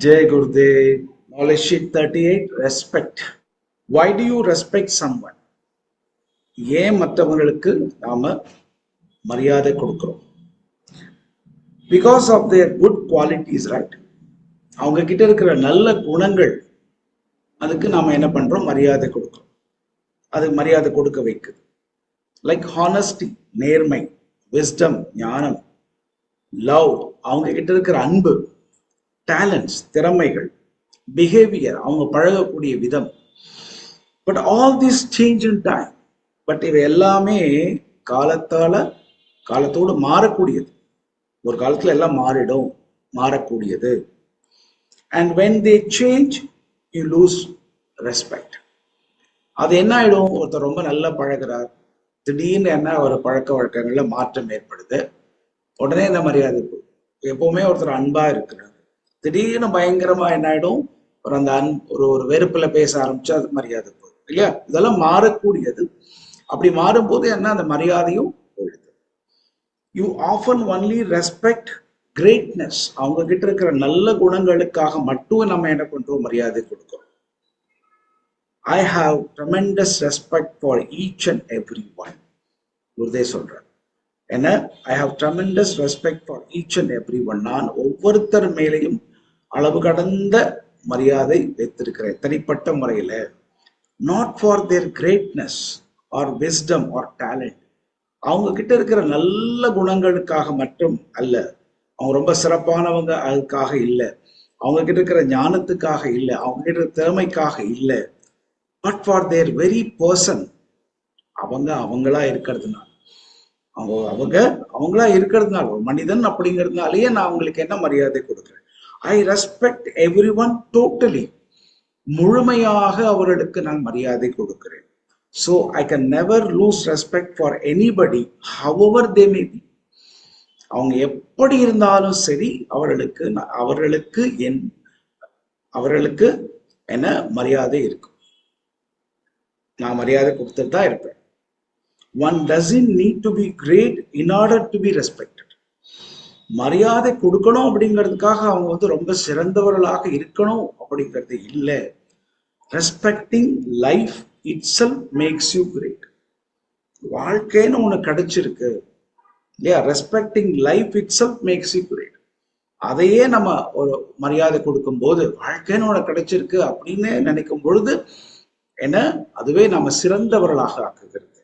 Jai Gurudev. Knowledge sheet 38 Respect. Why do you respect someone? ஏன் மற்றவங்களுக்கு நாம மரியாதை கொடுக்கிறோம் because of their good qualities right அவங்க கிட்ட இருக்கிற நல்ல குணங்கள் அதுக்கு நாம என்ன பண்றோம் மரியாதை கொடுக்கிறோம் அது மரியாதை கொடுக்க வைக்குது லைக் ஹானஸ்டி நேர்மை விஸ்டம் ஞானம் லவ் அவங்க கிட்ட இருக்கிற அன்பு டேலண்ட்ஸ் திறமைகள் பிஹேவியர் அவங்க பழகக்கூடிய விதம். But all this change in time but இவை எல்லாமே காலத்தால காலத்தோடு மாறக்கூடியது. ஒரு காலத்துல எல்லாம் மாறிடும் மாறக்கூடியது. And when they change you lose respect அது என்ன ஆயிடும்? ஒருத்தர் ரொம்ப நல்லா பழகிறார். திடீர்னு என்ன ஒரு பழக்க வழக்கங்கள்ல மாற்றம் ஏற்படுது. உடனே இந்த மரியாதை எப்பவுமே ஒருத்தர் அன்பா இருக்கிறார். திடீர்னு பயங்கரமா என்ன ஆயிடும் ஒரு அந்த அன் ஒரு ஒரு வெறுப்புல பேச ஆரம்பிச்சு அது மரியாதை போகும் இல்லையா? இதெல்லாம் மாறக்கூடியது. அப்படி மாறும்போது என்ன? அந்த மரியாதையும் போயிடுது. You often only respect greatness அவங்க கிட்ட இருக்கிற நல்ல குணங்களுக்காக மட்டும் நம்ம என்ன பண்றோம்? மரியாதை கொடுக்கிறோம். I have tremendous respect for each and every one Gurudev சொல்றார். என்ன? I have tremendous respect for each and every one நான் ஒவ்வொருத்தர் மேலேயும் அளவு கடந்த மரியாதை வைத்திருக்கிறேன். தனிப்பட்ட முறையில. Not for their greatness or wisdom or talent அவங்க கிட்ட இருக்கிற நல்ல குணங்களுக்காக மட்டும் அல்ல. அவங்க ரொம்ப சிறப்பானவங்க அதுக்காக இல்லை. அவங்க கிட்ட இருக்கிற ஞானத்துக்காக இல்லை. அவங்க கிட்ட திறமைக்காக இல்லை. But for their very person அவங்க அவங்களா இருக்கிறதுனால. அவங்க அவங்க அவங்களா இருக்கிறதுனால. ஒரு மனிதன் அப்படிங்கிறதுனாலயே நான் அவங்களுக்கு என்ன மரியாதை கொடுக்குறேன்? I respect every one totally முழுமையாக அவர்களுக்கு நான் மரியாதை கொடுக்கிறேன். So I can never lose respect for anybody however they may be அவங்க எப்படி இருந்தாலும் சரி அவர்களுக்கு அவர்களுக்கு என் அவர்களுக்கு என்ன மரியாதை இருக்கும். நான் மரியாதை கொடுத்துட்டு தான் இருப்பேன். One doesn't need to be great in order to be respect மரியாதை கொடுக்கணும் அப்படிங்கிறதுக்காக அவங்க வந்து ரொம்ப சிறந்தவர்களாக இருக்கணும் அப்படிங்கிறது இல்லை. Respecting life itself makes you great வாழ்க்கைன்னு உனக்கு கிடைச்சிருக்கு. இல்லையா? Respecting life itself makes you great அதையே நம்ம ஒரு மரியாதை கொடுக்கும் போது வாழ்க்கைன்னு உனக்கு கிடைச்சிருக்கு அப்படின்னு நினைக்கும் பொழுது என்ன? அதுவே நம்ம சிறந்தவர்களாக ஆக்குகிறது.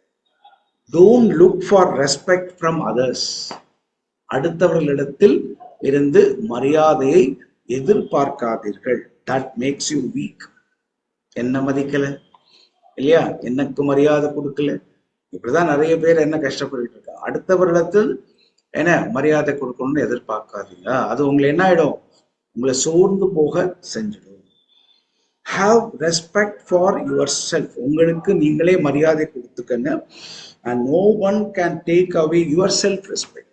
Don't look for respect from others அடுத்தவர்களிடத்தில் இருந்து மரியாதையை எதிர்பார்க்காதீர்கள். தட் மேக்ஸ் யூ வீக் என்ன மதிக்கல? இல்லையா? எனக்கு மரியாதை கொடுக்கல. இப்படிதான் நிறைய பேர் என்ன கஷ்டப்பட்டு இருக்காங்க. அடுத்தவரிடத்தில் என்ன மரியாதை கொடுக்கணும்னு எதிர்பார்க்காதீங்க. அது உங்களை என்ன ஆயிடும்? உங்களை சோர்ந்து போக செஞ்சிடும். Have respect for yourself உங்களுக்கு நீங்களே மரியாதை கொடுத்துக்கங்க. And no one can take away your self respect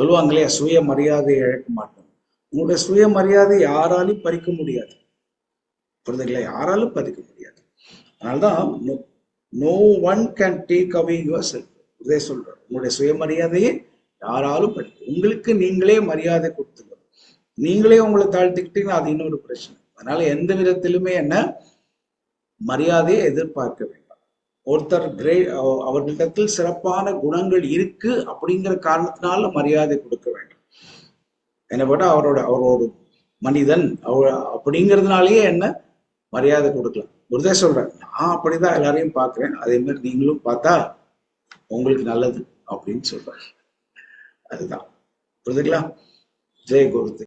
சொல்லுவாங்களே சுய மரியாதை இழக்க மாட்டோம். உங்களுடைய சுய மரியாதை யாராலையும் பறிக்க முடியாது. புரிதுங்களா யாராலும் பறிக்க முடியாது. அதனால்தான் no one can take away your self இதே சொல்றேன். உங்களுடைய சுயமரியாதையை யாராலும் பறிக்க உங்களுக்கு நீங்களே மரியாதை கொடுத்துக்கணும். நீங்களே உங்களை தாழ்த்திக்கிட்டீங்கன்னா அது இன்னொரு பிரச்சனை. அதனால எந்த விதத்திலுமே என்ன? மரியாதையை எதிர்பார்க்க வேண்டும். ஒருத்தர் கிரே அவர்களிடத்தில் சிறப்பான குணங்கள் இருக்கு அப்படிங்கிற காரணத்தினால மரியாதை கொடுக்க வேண்டும். என்ன போட்டா அவரோட அவரோட மனிதன் அவ அப்படிங்கிறதுனாலயே என்ன? மரியாதை கொடுக்கலாம் குருதே சொல்றேன் நான் அப்படிதான் எல்லாரையும் பார்க்கிறேன். அதே மாதிரி நீங்களும் பார்த்தா உங்களுக்கு நல்லது அப்படின்னு சொல்றேன். அதுதான். புரிதுங்களா ஜெய் குருதே